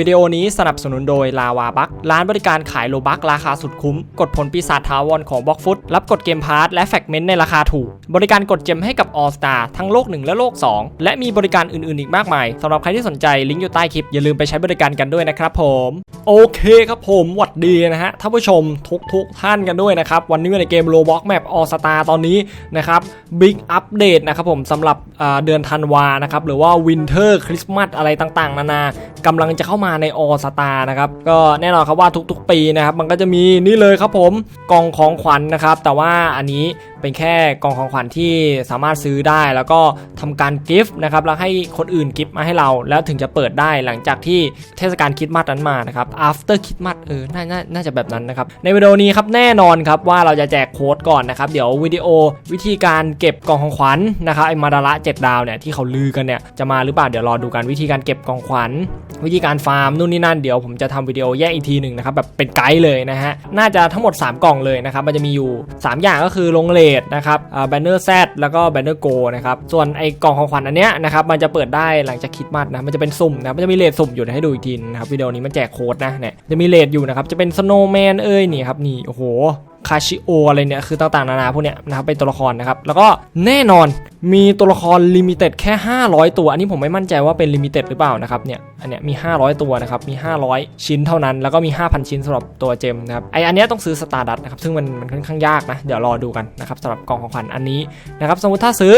วิดีโอนี้สนับสนุนโดยลาวาบักร้านบริการขายโลบักราคาสุดคุ้ม กดผลปีศาจทาวรของบล็อกฟุตรับกดเกมพาร์ทและแฟกเมนต์ในราคาถูก บริการกดเจมให้กับ All Star ทั้งโลก 1 และโลก 2 และมีบริการอื่นๆอีกมากมายสำหรับใครที่สนใจลิงก์อยู่ใต้คลิป อย่าลืมไปใช้บริการกันด้วยนะครับผม โอเคครับผมหวัดดีนะฮะท่านผู้ชมทุกทุกๆท่านกันด้วยนะครับ วันนี้ในเกม Roblox Map All Star ตอนนี้นะครับ Big Update นะครับผมสำหรับเดือนธันวานะครับหรือว่า Winter Christmas อะไรต่างๆ นานากำลังจะเข้ามาในออสตานะครับก็แน่นอนครับว่าทุกๆ ปีนะครับมันก็จะมีนี่เลยครับผมกล่องของขวัญนะครับ แต่ว่าอันนี้เป็นแค่กล่องของขวัญที่สามารถซื้อได้ แล้วก็ทำการกิฟต์นะครับแล้วให้คนอื่นกิฟต์มาให้เรา แล้วถึงจะเปิดได้หลังจากที่เทศกาลคริดมาสนั้นมานะครับ after คริดมาสเออน่านาน่าจะแบบนั้นนะครับในวิดีโอนี้ครับแน่นอนครับว่าเราจะแจกโค้ดก่อนนะครับเดี๋ยววิดีโอวิธีการเก็บกล่องของขวัญนะครับไอมาดาระ7ดาวเนี่ยที่เขาลือกันเนี่ยจะมาหรือเปล่าเดี๋ยวรอดูกันวิธีการเก็บกล่องขวัญวิธีการฟาร์มนู่นนี่นั่นเดี๋ยวผมจะทำวิดีโอแยกอีกทีหนึ่งนะครับแบบเป็นไกด์เลยนะฮะน่าจะทั้งหมด 3 กล่องเลยนะครับมันจะมีอยู่ 3 อย่างก็คือลงเลดนะครับแบนเนอร์แซดแล้วก็แบนเนอร์โกนะครับส่วนไอ้กล่องของขวัญอันเนี้ยนะครับมันจะเปิดได้หลังจากคิดมาสนะมันจะเป็นสุ่มนะมันจะมีเลดสุ่มอยู่นะให้ดูอีกทีนะครับวิดีโอนี้มันแจกโค้ดนะเนี่ยจะมีเลดอยู่นะครับจะเป็นสโนว์แมนเอ้ยนี่ครับนี่โอ้โห คาชิโออะไรเนี่ยคือต่างๆนานาพวกเนี้ยนะครับเป็นตัวละครนะครับแล้วก็แน่นอนมีตัวละครลิมิเต็ดแค่ 500 ตัว อันนี้ผมไม่มั่นใจว่าเป็นลิมิเต็ดหรือเปล่านะครับเนี่ยอันเนี้ยมี 500 ตัวนะครับมี 500 ชิ้นเท่านั้น แล้วก็มี 5,000 ชิ้นสำหรับตัวเจมนะครับไออันเนี้ยต้องซื้อสตาร์ดัตนะครับซึ่งมันมันค่อนข้างยากนะเดี๋ยวรอดูกันนะครับสำหรับกล่องของขวัญอันนี้นะครับสมมติถ้าซื้อ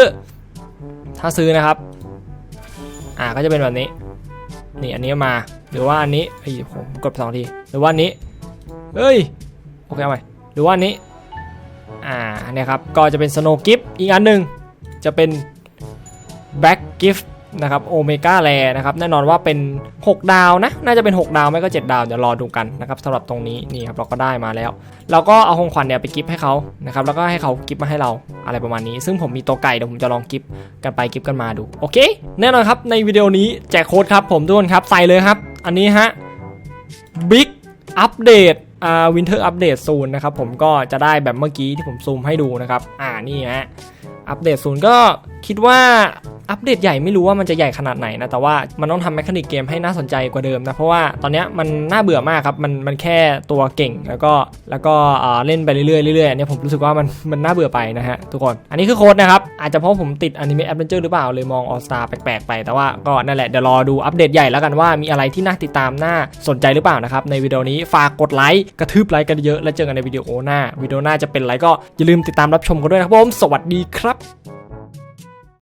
ถ้าซื้อนะครับอ่าก็จะเป็นแบบนี้ นี่อันนี้มาหรือว่าอันนี้ไอ้ยผมกดสองทีหรือว่าอันนี้เฮ้ยโอเคเอาใหม่ รือว่านี้อ่าเนี่ยครับก็จะเป็น Snow Gift อีกอันหนึ่งจะเป็น Back Gift นะครับโอเมก้าแรนะครับแน่นอนว่าเป็น 6 ดาวนะ น่าจะเป็น 6 ดาว ไม่ก็ 7 ดาว เดี๋ยวรอดูกันนะครับสำหรับตรงนี้นี่ครับเราก็ได้มาแล้ว เราก็เอาของขวัญเนี่ยไปกิฟต์ให้เขานะครับแล้วก็ให้เขากิฟต์มาให้เราอะไรประมาณนี้ ซึ่งผมมีตัวไก่เดี๋ยวผมจะลองกิฟต์กันไปกิฟต์กันมาดูโอเค แน่นอนครับในวิดีโอนี้แจกโค้ดครับผมทุกคนครับใส่เลยครับ อันนี้ฮะ Big Update อ่า Winter Update ศูนย์นะครับผมก็จะได้แบบเมื่อกี้ที่ผมซูมให้ดูนะครับ อ่านี่ฮะอัปเดตศูนย์ก็คิดว่า อัปเดตใหญ่ไม่รู้ว่ามันจะใหญ่ขนาดไหนนะ แต่ว่ามันต้องทำแมคานิกเกมให้น่าสนใจกว่าเดิมนะ เพราะว่าตอนนี้มันน่าเบื่อมากครับ มันมันแค่ตัวเก่งแล้วก็แล้วก็เล่นไปเรื่อยๆเรื่อยๆอันเนี้ยผมรู้สึกว่ามันมันน่าเบื่อไปนะฮะทุกคน อันนี้คือโค้ดนะครับ อาจจะเพราะผมติดอนิเมะแอดเวนเจอร์หรือเปล่าเลยมองออสตาแปลกๆไป แต่ว่าก็นั่นแหละเดี๋ยวรอดูอัปเดตใหญ่แล้วกันว่ามีอะไรที่น่าติดตามน่าสนใจหรือเปล่านะครับในวิดีโอนี้ฝากกดไลค์กระทืบไลค์กันเยอะแล้วเจอกันในวิดีโอหน้าวิดีโอหน้าจะเป็นอะไรก็อย่าลืมติดตามรับชมกันด้วยนะครับผมสวัสดีครับ